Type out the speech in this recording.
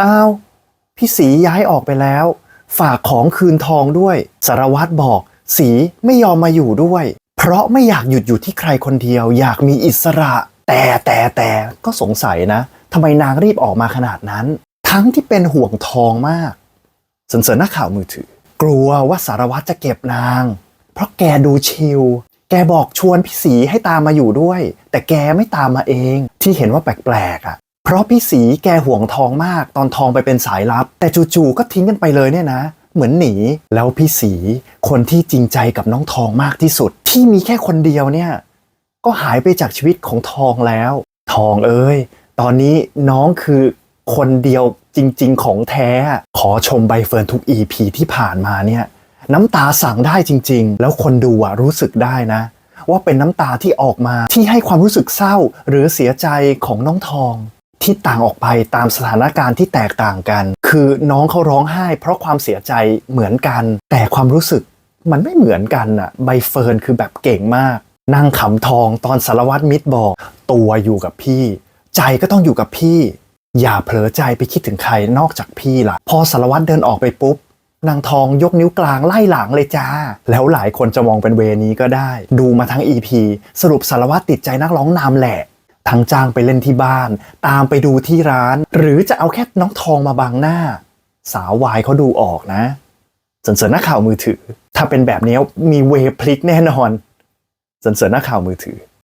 อ้าว พี่สีย้ายออกไปแล้ว ฝากของคืนทองด้วย สารวัตรบอก สีไม่ยอมมาอยู่ด้วย เพราะไม่อยากหยุดอยู่ที่ใครคนเดียว อยากมีอิสระ แต่แต่แต่ก็สงสัยนะทำไมนางรีบออกมาขนาดนั้น ทั้งที่เป็นห่วงทองมากสนเสริญนักข่าวมือถือ กลัวว่าสารวัตรจะเก็บนาง เพราะแกดูชิลแกบอกชวนพี่สีให้ตามมาอยู่ด้วย แต่แกไม่ตามมาเอง ที่เห็นว่าแปลกๆอะ ราะพี่สีแกห่วงทองมากตอนทองไปเป็นสายลับ แต่จู่ๆก็ทิ้งกันไปเลยเนี่ยนะ เหมือนหนีแล้วพี่สีคนที่จริงใจกับน้องทองมากที่สุด ที่มีแค่คนเดียวเนี่ยก็หายไปจากชีวิตของทองแล้ว ทองเอ้ยตอนนี้น้องคือคนเดียวจริง ๆ ของแท้ ขอชมใบเฟิร์นทุก EP ที่ผ่านมาเนี่ยน้ำตาสั่งได้จริง ๆ แล้วคนดูอะรู้สึกได้นะ ว่าเป็นน้ำตาที่ออกมาที่ให้ความรู้สึกเศร้าหรือเสียใจของน้องทอง ที่ต่างออกไปตามสถานการณ์ที่แตกต่างกัน คือน้องเขาร้องไห้ เพราะความเสียใจเหมือนกัน แต่ความรู้สึกมันไม่เหมือนกันอะใบเฟิร์นคือแบบเก่งมาก นั่งขำทองตอนสารวัตรมิตรบอก ตัวอยู่กับพี่ ใจก็ต้องอยู่กับพี่ อย่าเผลอใจไปคิดถึงใครนอกจากพี่ล่ะ พอสารวัตรเดินออกไปปุ๊บนางทองยกนิ้วกลางไล่หลังเลยจ้า แล้วหลายคนจะมองเป็นเวนี้ก็ได้ ดูมาทั้ง EP สรุปสารวัตรติดใจนักร้องนำแหละ ทั้งจ้างไปเล่นที่บ้าน ตามไปดูที่ร้าน หรือจะเอาแค่น้องทองมาบังหน้า สาววายเขาดูออกนะสนเสริญนักข่าวมือถือ ถ้าเป็นแบบนี้มีเวพลิกแน่นอนสนเสริญนักข่าวมือถือ